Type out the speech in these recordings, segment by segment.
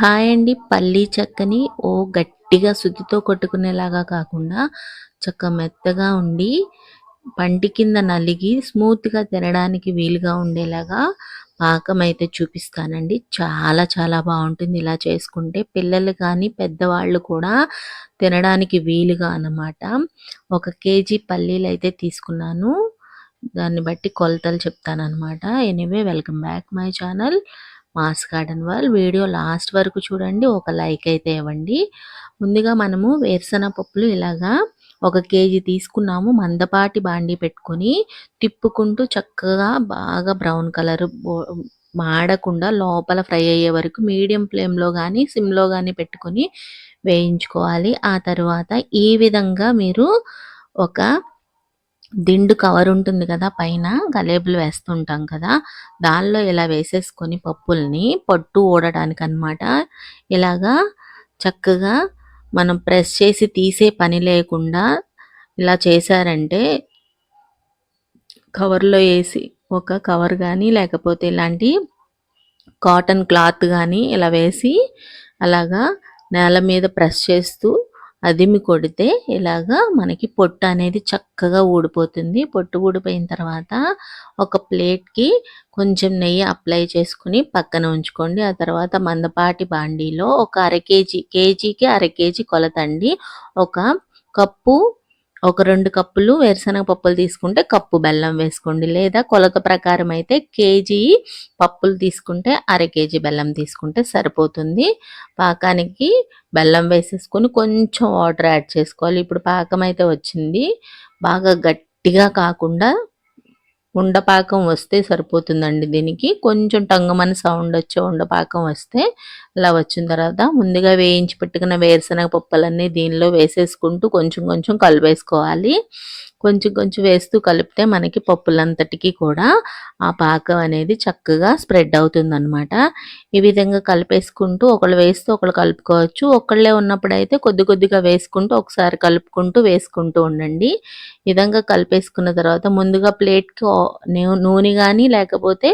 Hi అండి. పల్లీ చెక్కని ఓ గట్టిగా శుద్ధితో కొట్టుకునేలాగా కాకుండా చక్క మెత్తగా ఉండి పంటి కింద నలిగి స్మూత్గా తినడానికి వీలుగా ఉండేలాగా పాకం అయితే చూపిస్తానండి. చాలా చాలా బాగుంటుంది ఇలా చేసుకుంటే. పిల్లలు కానీ పెద్దవాళ్ళు కూడా తినడానికి వీలుగా అన్నమాట. ఒక కేజీ పల్లీలు అయితే తీసుకున్నాను. దాన్ని బట్టి కొలతలు చెప్తాను అనమాట anyway welcome back my channel. Mass garden వాళ్ళు వీడియో లాస్ట్ వరకు చూడండి ఒక లైక్ అయితే ఇవ్వండి. ముందుగా మనము వేరుశనగ పప్పులు ఇలాగా ఒక కేజీ తీసుకున్నాము మందపాటి బాండి పెట్టుకొని తిప్పుకుంటూ చక్కగా బాగా బ్రౌన్ కలర్ మాడకుండా లోపల ఫ్రై అయ్యే వరకు మీడియం ఫ్లేమ్లో కానీ సిమ్లో కానీ పెట్టుకొని వేయించుకోవాలి. ఆ తర్వాత ఈ విధంగా మీరు ఒక దిండు కవర్ ఉంటుంది కదా పైన గలేబులు వేస్తుంటాం కదా. దానిలో ఇలా వేసేసుకొని పప్పుల్ని పట్టు ఊడడానికి అనమాట ఇలాగా చక్కగా మనం ప్రెస్ చేసి తీసే పని లేకుండా ఇలా చేశారంటే కవర్లో వేసి ఒక కవర్ కానీ లేకపోతే ఇలాంటి కాటన్ క్లాత్ కానీ ఇలా వేసి అలాగా నేల మీద ప్రెస్ చేస్తూ అదిమి కొడితే ఇలాగా మనకి పొట్టు అనేది చక్కగా ఊడిపోతుంది. పొట్టు ఊడిపోయిన తర్వాత ఒక ప్లేట్కి కొంచెం నెయ్యి అప్లై చేసుకుని పక్కన ఉంచుకోండి. ఆ తర్వాత మందపాటి బాండీలో ఒక అర కేజీ కేజీకి అర కేజీ కొలతండి. ఒక కప్పు ఒక రెండు కప్పులు వేరుశనగ పప్పులు తీసుకుంటే కప్పు బెల్లం వేసుకోండి. లేదా కొలత ప్రకారం అయితే కేజీ పప్పులు తీసుకుంటే అర కేజీ బెల్లం తీసుకుంటే సరిపోతుంది. పాకానికి బెల్లం వేసేసుకొని కొంచెం వాటర్ యాడ్ చేసుకోవాలి. ఇప్పుడు పాకం అయితే వచ్చింది. బాగా గట్టిగా కాకుండా ఉండపాకం వస్తే సరిపోతుందండి దీనికి. కొంచెం టంగమని సౌండ్ వచ్చే ఉండపాకం వస్తే అలా వచ్చిన తర్వాత ముందుగా వేయించి పెట్టుకున్న వేరుశనగ పప్పులన్నీ దీనిలో వేసేసుకుంటూ కొంచెం కొంచెం కలిపేసుకోవాలి. కొంచెం కొంచెం వేస్తూ కలిపితే మనకి పప్పులంతటికీ కూడా ఆ పాకం అనేది చక్కగా స్ప్రెడ్ అవుతుంది అనమాట ఈ విధంగా కలిపేసుకుంటూ ఒకళ్ళు వేస్తూ ఒకళ్ళు కలుపుకోవచ్చు. ఒకళ్ళే ఉన్నప్పుడు అయితే కొద్ది కొద్దిగా వేసుకుంటూ ఒకసారి కలుపుకుంటూ వేసుకుంటూ ఉండండి. విధంగా కలిపేసుకున్న తర్వాత ముందుగా ప్లేట్కి నూనె కానీ లేకపోతే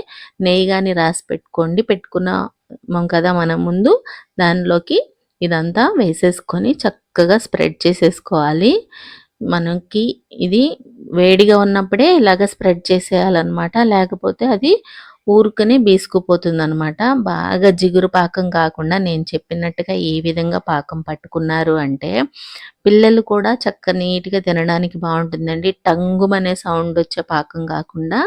నెయ్యి కానీ రాసి పెట్టుకోండి. పెట్టుకున్నాం కదా మనం ముందు. దానిలోకి ఇదంతా వేసేసుకొని చక్కగా స్ప్రెడ్ చేసేసుకోవాలి. మనకి ఇది వేడిగా ఉన్నప్పుడే ఇలాగ స్ప్రెడ్ చేసేయాలన్నమాట. లేకపోతే అది ఊరుకనే బీసుకుపోతుంది అనమాట బాగా జిగురు పాకం కాకుండా నేను చెప్పినట్టుగా ఏ విధంగా పాకం పట్టుకున్నారు అంటే పిల్లలు కూడా చక్క నీట్గా తినడానికి బాగుంటుందండి. టంగుమనే సౌండ్ వచ్చే పాకం కాకుండా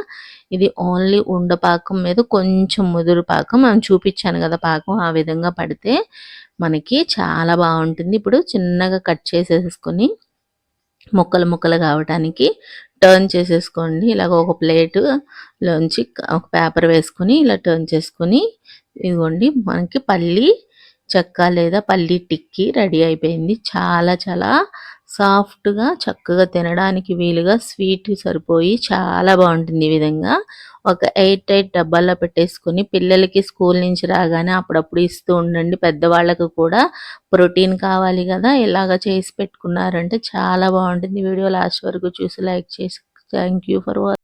ఇది ఓన్లీ ఉండ పాకం మీద కొంచెం ముదురు పాకం. మనం చూపించాను కదా పాకం ఆ విధంగా పడితే మనకి చాలా బాగుంటుంది. ఇప్పుడు చిన్నగా కట్ చేసేసుకొని ముక్కలు ముక్కలు కావడానికి టర్న్ చేసేసుకోండి. ఇలాగ ఒక ప్లేటు లోంచి ఒక పేపర్ వేసుకొని ఇలా టర్న్ చేసుకొని ఇదిగోండి మనకి పల్లి చెక్క లేదా పల్లి టిక్కీ రెడీ అయిపోయింది. చాలా చాలా సాఫ్ట్గా చక్కగా తినడానికి వీలుగా స్వీట్ సరిపోయి చాలా బాగుంటుంది ఈ విధంగా. ఒక ఎయిట్ ఎయిట్ డబ్బాల్లో పెట్టేసుకుని పిల్లలకి స్కూల్ నుంచి రాగానే అప్పుడప్పుడు ఇస్తూ ఉండండి. పెద్దవాళ్ళకు కూడా ప్రోటీన్ కావాలి కదా ఇలాగ చేసి పెట్టుకున్నారంటే చాలా బాగుంటుంది. వీడియో లాస్ట్ వరకు చూసి లైక్ చేసి థ్యాంక్ యూ ఫర్ వాచ్